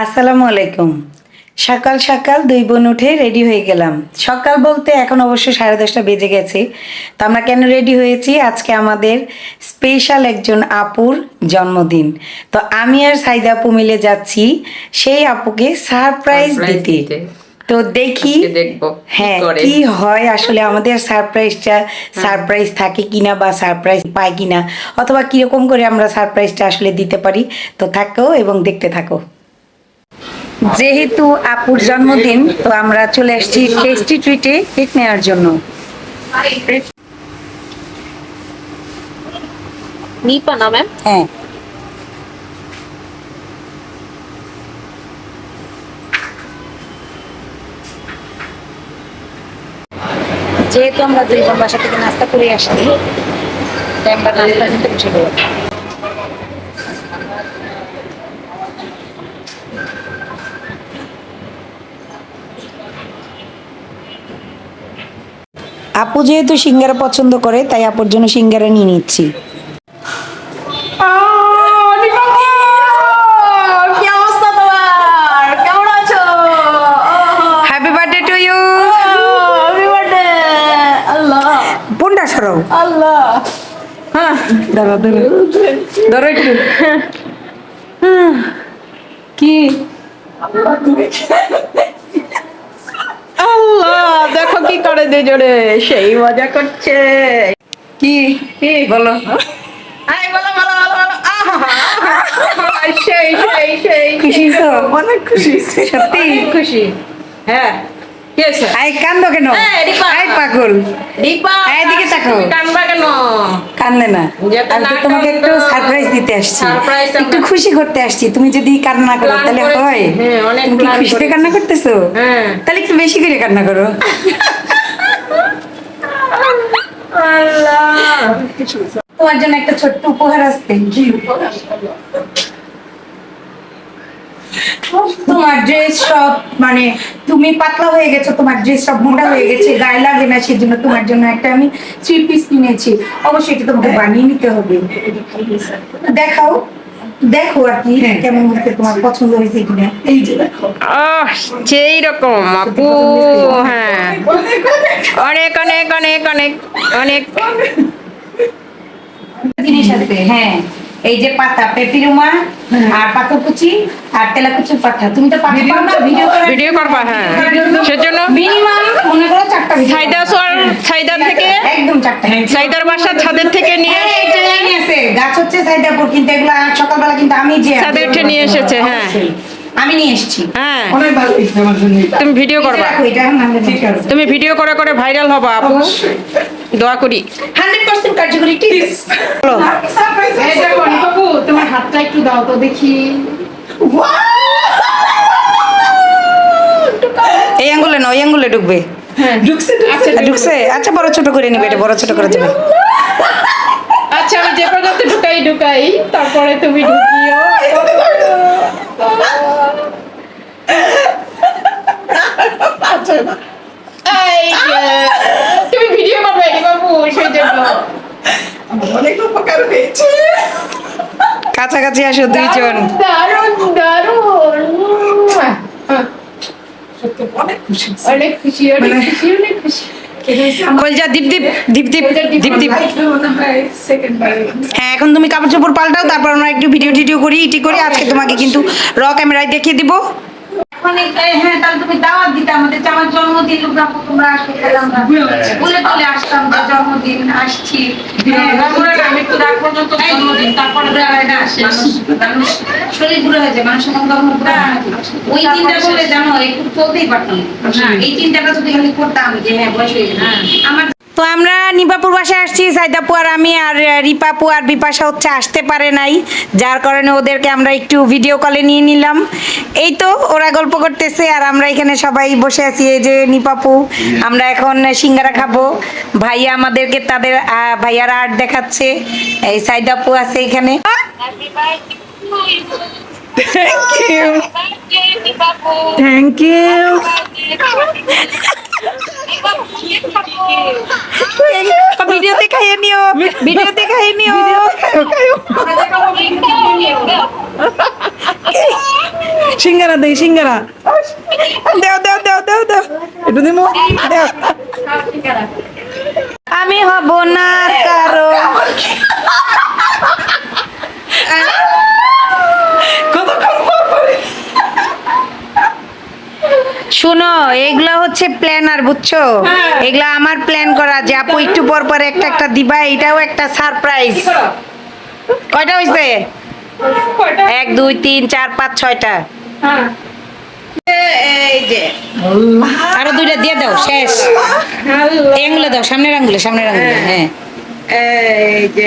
আসসালামু আলাইকুম। সকাল সকাল দুই বোন উঠে রেডি হয়ে গেলাম। সকাল বলতে এখন অবশ্য সাড়ে দশটা বেজে গেছে তো আমরা কেন রেডি হয়েছি? আজকে আমাদের স্পেশাল একজন আপুর জন্মদিন। তো আমি আর সাইদা আপু মিলে যাচ্ছি সেই আপুকে সারপ্রাইজ দিতে। তো দেখি দেখব হ্যাঁ কি হয়? আসলে আমাদের সারপ্রাইজটা সারপ্রাইজ থাকে কিনা বা সারপ্রাইজ পাই কিনা অথবা কীরকম করে আমরা সারপ্রাইজটা আসলে দিতে পারি। তো থাকো এবং দেখতে থাকো। যেহেতু আপুর জন্মদিন তো আমরা চলে আসছি টেস্টি ট্রিটে কেক নেওয়ার জন্য। নিপা না ম্যাম হ্যাঁ। যেহেতু আমরা দুই বোন বাসা থেকে নাস্তা করে আসছি তাই আমরা নাস্তা নিতে বসে গেলাম আপু যেহেতু সিঙ্গারা পছন্দ করে তাই আপুর জন্য সিঙ্গারা নিয়ে নিচ্ছি। কি অবস্থা তোমার? কেমন আছো? Happy birthday to you happy birthday আল্লাহ। পুন্ডা সরো আল্লাহ। হ্যাঁ। দাঁড়া দাঁড়া ধরো একটু। কি? আল্লাহ দেখো কি করে দুজনে? সেই মজা করছে। কি? কি? বলো। আই বলো বলো বলো বলো। সেই সেই সেই। খুশি তো? অনেক খুশি। সত্যি? খুশি। হ্যাঁ। আই কান্দো কেন? এই, রিপা। আই পাগল। দীপা এদিকে তাকাও। তুমি কানবা কেন? কান্দে না। যাতে আমি তো না তোমাকে একটু কান্দো। সারপ্রাইজ দিতে আসছি। একটু খুশি করতে আসছি। তুমি যদি কান্না করো তাহলে। হয়। হ্যাঁ, তুমি কি খুশিতে। কান্না করতেছো? হ্যাঁ। তাহলে একটু বেশি করে কান্না করো। তোমার জন্য একটা ছোট্ট উপহার আসতে তোমার ড্রেস সব মানে তুমি পাতলা হয়ে গেছো তোমার ড্রেস সব মোটা হয়ে গেছে গায়ে লাগে না সেজন্য তোমার জন্য একটা আমি থ্রি পিস কিনেছি। অবশ্যই এটা তোমাকে বানিয়ে নিতে হবে। দেখাও দেখো আর কি কেমন হচ্ছে তোমার পছন্দ হয়েছে কিনা। এই যে দেখো। আহ সেই রকম আপু হ্যাঁ। অনেক অনেক অনেক অনেক অনেক। জিনিস আছে হ্যাঁ। এই যে পাতা পেপিরুমা আর পাতাকুচি আর পাতা তুমি তো পাতা পাও না ভিডিও করে ভিডিও করবা হ্যাঁ। সেজন্য মিনিমাম মনে করো চারটা video সাইদা সোয়ার সাইদা থেকে একদম চারটা। সাইদার বাসার ছাদের থেকে নিয়ে হ্যাঁ, আছে গাছ হচ্ছে সাইদাপুর কিন্তু এগুলো সকালবেলা কিন্তু আমি যে ছাদে উঠে নিয়ে এসেছে, হ্যাঁ। আমি নিয়ে এসেছি। হ্যাঁ। অনেক ভালো তুমি ভিডিও করবা। তুমি ভিডিও করে করে ভাইরাল হবা আপু। দোয়া করি। হান্ড্রেড পার্সেন্ট কার্যকরী টিপস। এই তোমার হাতটা একটু দাও তো দেখি। এই আঙ্গুলে না ওই আঙ্গুলে ঢুকবে। ঢুকছে ঢুকছে আচ্ছা বড় ছোট করে নিবে এটা বড় ছোট করে দেবে। আচ্ছা আমি যে পর্যন্ত ঢুকাই ঢুকাই তারপরে তুমি ঢুকিও। এই যে, তুমি ভিডিও করবে নি বাবু সেই জন্য অনেক উপকার হয়েছে। কাছাকাছি আসো দুইজন। দারুণ দারুণ সত্যি অনেক খুশি। অনেক খুশি অনেক খুশি অনেক খুশি। কলজা দীপ দীপ দীপ দীপ দীপ দীপ লাইফে সেকেন্ড বার হ্যাঁ এখন তুমি কাপড় চোপড় পাল্টাও তারপর আমরা একটু ভিডিও টিডিও করি ইটি করি। আজকে তোমাকে কিন্তু র ক্যামেরায় দেখিয়ে দিব। হ্যাঁ তাহলে তুমি দাওয়াত দিতে আমাদের আমার জন্মদিন লোকরা তোমরা আসবে আমরা বলে চলে আসতাম যে জন্মদিন আসছি। আমি একটু রাত পর্যন্ত জন্মদিন তারপরে মানুষ শরীর বুড়ো হয়ে যায় মানুষের মন বুড়ো হয় না। ওই চিন্তা করলে জানো একটু চলতেই পারতাম এই চিন্তাটা যদি খালি করতাম যে হ্যাঁ বয়স হয়ে। আমার তো আমরা নিপাপুর বাসায় আসছি সাইদাপু আর আমি আর রিপাপু আর বিপাশা হচ্ছে আসতে পারে নাই যার কারণে ওদেরকে আমরা একটু ভিডিও কলে নিয়ে নিলাম। এই তো ওরা গল্প করতেছে আর আমরা এখানে সবাই বসে আছি এই যে নিপাপু আমরা এখন সিঙ্গারা খাব। ভাইয়া আমাদেরকে তাদের আহ, ভাইয়ারা আর্ট দেখাচ্ছে এই সাইদাপু আছে এখানে। থ্যাংক ইউ থ্যাংক ইউ ভিডিওতে খাইয়ে নিও ভিডিওতে খাইয়ে নিও ভিডিও সিঙ্গারা দেই সিঙ্গারা দেও দেও দেও দেও দেও একটু দিমু দেও আমি হব না কারও কতক্ষণ পর পরে শুনো এগুলা হচ্ছে প্ল্যানার বুঝছ? এগুলা আমার প্ল্যান করা যে আপু একটু পর পর একটা একটা দিবা এটাও একটা সারপ্রাইজ কয়টা হইছে? এক দুই তিন চার পাঁচ ছয়টা। এই আরও দুইটা দিয়ে দাও শেষ। আঙ্গুলে দাও সামনের আঙ্গুলে সামনের আঙ্গুলে হ্যাঁ। এই যে।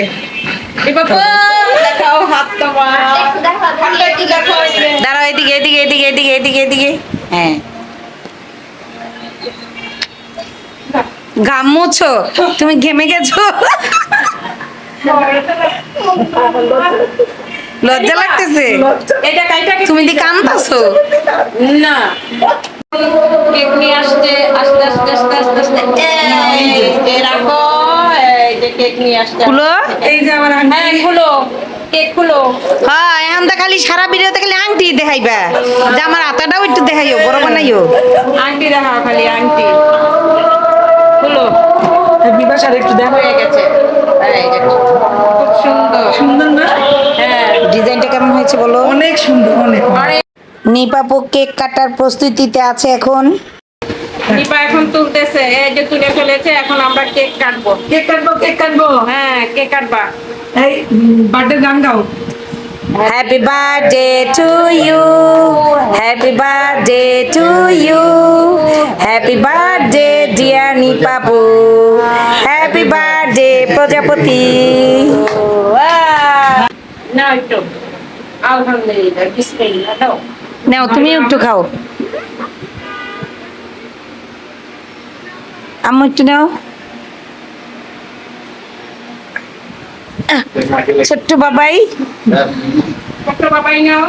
এবার দেখাও হাত তোমার। হাতটা একটু দেখাও এই যে। দাঁড়াও এদিকে এদিকে এদিকে এদিকে এদিকে এদিকে। হ্যাঁ। ঘাম মুছো তুমি ঘেমে গেছো? লজ্জা লাগতেছে? এটা তুমি দি কান্দাছো? না। কেক নিয়ে আসছে আস্তে আস্তে আস্তে আস্তে আস্তে রাখো কেক নিয়ে আসছে খুলো এই যে আমার হ্যাঁ খুলো কেক খুলো হ্যাঁ এখন তো খালি সারা ভিডিওতে খালি আংটি দেখাইবা। যে আমার আতাটাও একটু দেখাইও বড় বানাইও। আংটি দেখাও খালি আংটি। খুলো বিবাসার একটু দেখো হয়ে গেছে। খুব সুন্দর। সুন্দর না? হ্যাঁ। ডিজাইনটা কেমন হয়েছে বলো? অনেক সুন্দর অনেক অনেক নিপাপু কেক কাটার প্রস্তুতিতে আছে এখন? নিপা এখন তুলতেছে এই যে তুলে ফেলেছে এখন আমরা কেক কাটবো। কেক কাটবো কেক কাটবো? হ্যাঁ কেক কাটবা। এই বার্থডে গান গাও। Happy birthday to you happy birthday to you happy birthday নিপাপু happy birthday প্রজাপতি। নাও তুমি একটু খাও। আম্মু একটু নাও। ছোট্ট বাবাই। ছোট্ট বাবাই নাও।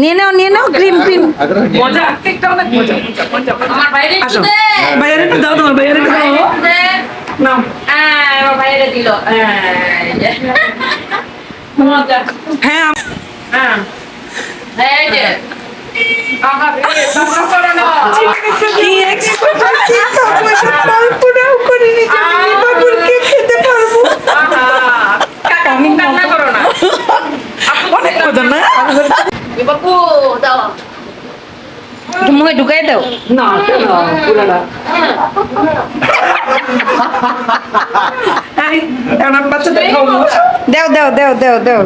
নিয়ে নাও নিয়ে নাও ক্রিম ক্রিম মজা কেকটা অনেক মজা মজা মজা আমার বাইরে একটু দে। ভাইয়ার একটু দাও তোমার একটু দাও। নাও। হ্যাঁ বাইরে দিল। হ্যাঁ মজা। হ্যাঁ হ্যাঁ। এই যে। আহা রে বাবা করে না কি এক্সপেক্ট কি কল্পনা কল্পনাও করিনি যে আমি বাবুর কেক খেতে পারব আহা কাকা কান্না করো না না? বাবু দাও মুখে ঢুকাই দাও না না দাও দাও। দাও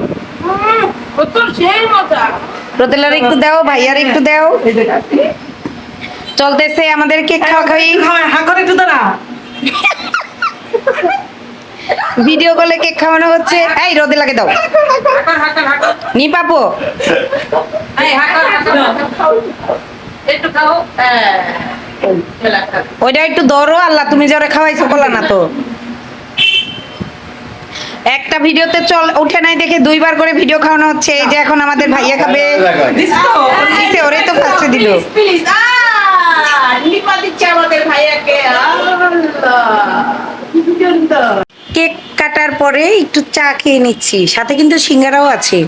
রোদেলার একটু দাও ভাইয়ার একটু দাও। এই যে কাটি চলতেছে আমাদের কেক খাওয়া খাওয়ি খাওয়া হা করে একটু দাঁড়া। ভিডিও কলে কেক খাওয়ানো হচ্ছে। এই রোদে লাগে দাও। নি পাপো হ্যাঁ। ওইটা একটু ধরো আল্লাহ তুমি যারা খাওয়াইছো বলা না তো। একটা ভিডিওতে চল উঠে নাই দেখে দুইবার করে ভিডিও খাওয়ানো হচ্ছে। এই যে এখন আমাদের ভাইয়া খাবে। দিস তো ফার্স্টে দিল। নিপা দিচ্ছে আমাদের ভাইয়াকে আল্লাহ। কেক কাটার পরে একটু চা খেয়ে নিচ্ছি। সাথে কিন্তু সিঙ্গারাও আছে।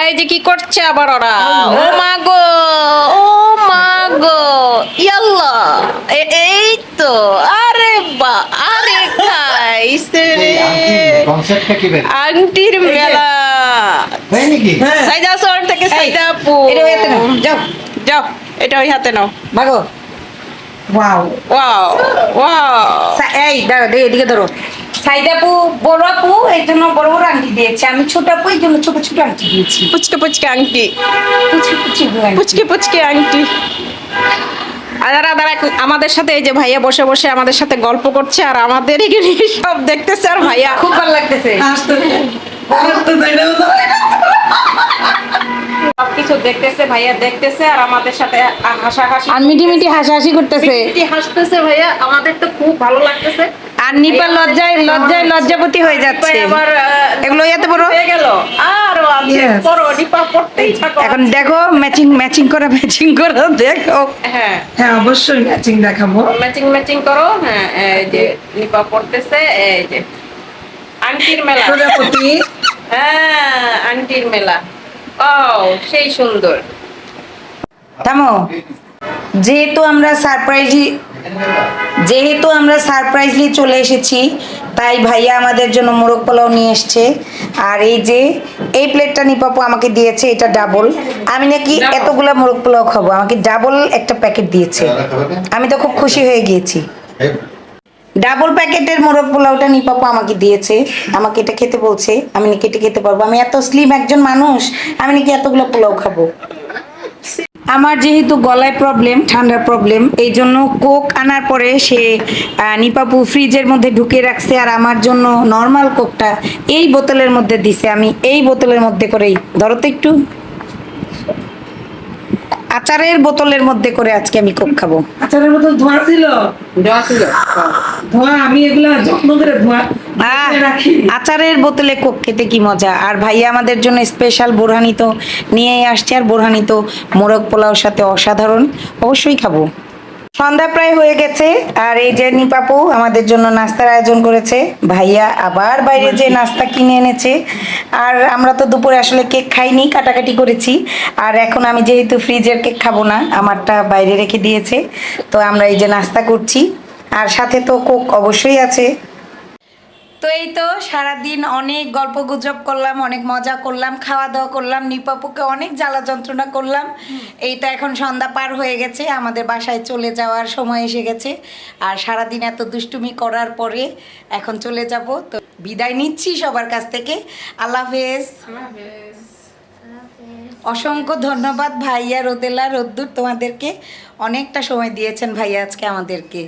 এই যে কি করছে আবার ওরা? ও মা গো ও মা গো ইয়াল্লা এই তো আরে কনসেপ্টটা কি বের আংটির মেলা। তাই নাকি? হ্যাঁ। সাইদা শহর থেকে সাইদা আপু। এটা ওই হাতে নাও, যাও। যাও এটা ওই হাতে নাও। ভাগো ওয়াও ওয়াও ওয়াও এই দাঁড়ো দে এদিকে ধরো। সাইদাপু বড় আপু এই জন্য বড় বড় আংটি দিয়েছে। আমি ছোট আপু এই জন্য ছোট ছোট আংটি দিয়েছি। পুচকে পুচকে আংটি। পুচকি পুচকি পুচকে পুচকে আংটি। আর দাঁড়া দাঁড়া আমাদের সাথে এই যে ভাইয়া বসে বসে আমাদের সাথে গল্প করছে আর আমাদের এখানে সব দেখতেছে আর ভাইয়া খুব ভালো লাগতেছে আসতে আসতে যাইও না সবকিছু দেখতেছে ভাইয়া দেখতেছে আর আমাদের সাথে হাসাহাসি আর মিটি মিটি হাসাহাসি করতেছে। মিটি হাসতেছে ভাইয়া আমাদের তো খুব ভালো লাগতেছে। আর নিপা লজ্জায় লজ্জায় লজ্জাপতি হয়ে যাচ্ছে। এগুলো এত বড় গেল। আরও আছে Yes. পরো নিপা পড়তেই থাকো। এখন দেখো ম্যাচিং ম্যাচিং করে ম্যাচিং করে দেখো। হ্যাঁ। হ্যাঁ অবশ্যই ম্যাচিং দেখাবো। ম্যাচিং ম্যাচিং করো হ্যাঁ এই যে নিপা পড়তেছে এই যে আন্টির মেলা। প্রজাপতি। হ্যাঁ আন্টির মেলা। ও সেই সুন্দর। থামো। যেহেতু আমরা সারপ্রাইজলি যেহেতু আমরা সারপ্রাইজলি চলে এসেছি তাই ভাইয়া আমাদের জন্য মোরগ পোলাও নিয়ে এসছে। আর এই যে এই প্লেটটা নিপাপু আমাকে দিয়েছে এটা ডাবল আমি নাকি এতগুলা মোরগ পোলাও খাব আমাকে ডাবল একটা প্যাকেট দিয়েছে। আমি তো খুব খুশি হয়ে গিয়েছি। ডাবল প্যাকেটের মোরগ পোলাওটা নিপাপু আমাকে দিয়েছে। আমাকে এটা খেতে বলছে, আমি নাকি এটা খেতে পারব। আমি এত স্লিম একজন মানুষ, আমি নাকি এতগুলো পোলাও খাব। আমার যেহেতু গলায় প্রবলেম ঠান্ডার প্রবলেম এই জন্য কোক আনার পরে সে নিপাপু ফ্রিজের মধ্যে ঢুকিয়ে রাখছে আর আমার জন্য নর্মাল কোকটা এই বোতলের মধ্যে দিছে। আমি এই বোতলের মধ্যে করেই, ধরো তো একটু। আচারের বোতলের মধ্যে করে আজকে আমি কোক খাব। আচারের বোতল ধোয়া ছিল? ধোয়া ছিল। ধোয়া আমি এগুলা যত্ন করে ধোয়া আচারের বোতলে কোক খেতে কি মজা। আর ভাইয়া আমাদের জন্য স্পেশাল বোরহানি তো নিয়ে আসছে আর বোরহানি তো মোরগ পোলাওর সাথে অসাধারণ। অবশ্যই খাব। সন্ধ্যা প্রায় হয়ে গেছে, আর এই যে নিপাপু আমাদের জন্য নাস্তার আয়োজন করেছে, ভাইয়া আবার বাইরে যে নাস্তা কিনে এনেছে, আর আমরা তো দুপুরে আসলে কেক খাইনি, কাটাকাটি করেছি, আর এখন আমি যেহেতু ফ্রিজের কেক খাব না, আমারটা বাইরে রেখে দিয়েছে, তো আমরা এই যে নাস্তা করছি, আর সাথে তো কোক অবশ্যই আছে তো এই তো সারাদিন অনেক গল্প গুজব করলাম অনেক মজা করলাম খাওয়া দাওয়া করলাম নিপাপুকে অনেক জ্বালা যন্ত্রণা করলাম। এই তো এখন সন্ধ্যা পার হয়ে গেছে আমাদের বাসায় চলে যাওয়ার সময় এসে গেছে। আর সারাদিন এত দুষ্টুমি করার পরে এখন চলে যাব। তো বিদায় নিচ্ছি সবার কাছ থেকে। আল্লাহ হাফেজ। অসংখ্য ধন্যবাদ ভাইয়া রোদেলা রোদ্দুর তোমাদেরকে। অনেকটা সময় দিয়েছেন ভাইয়া আজকে আমাদেরকে।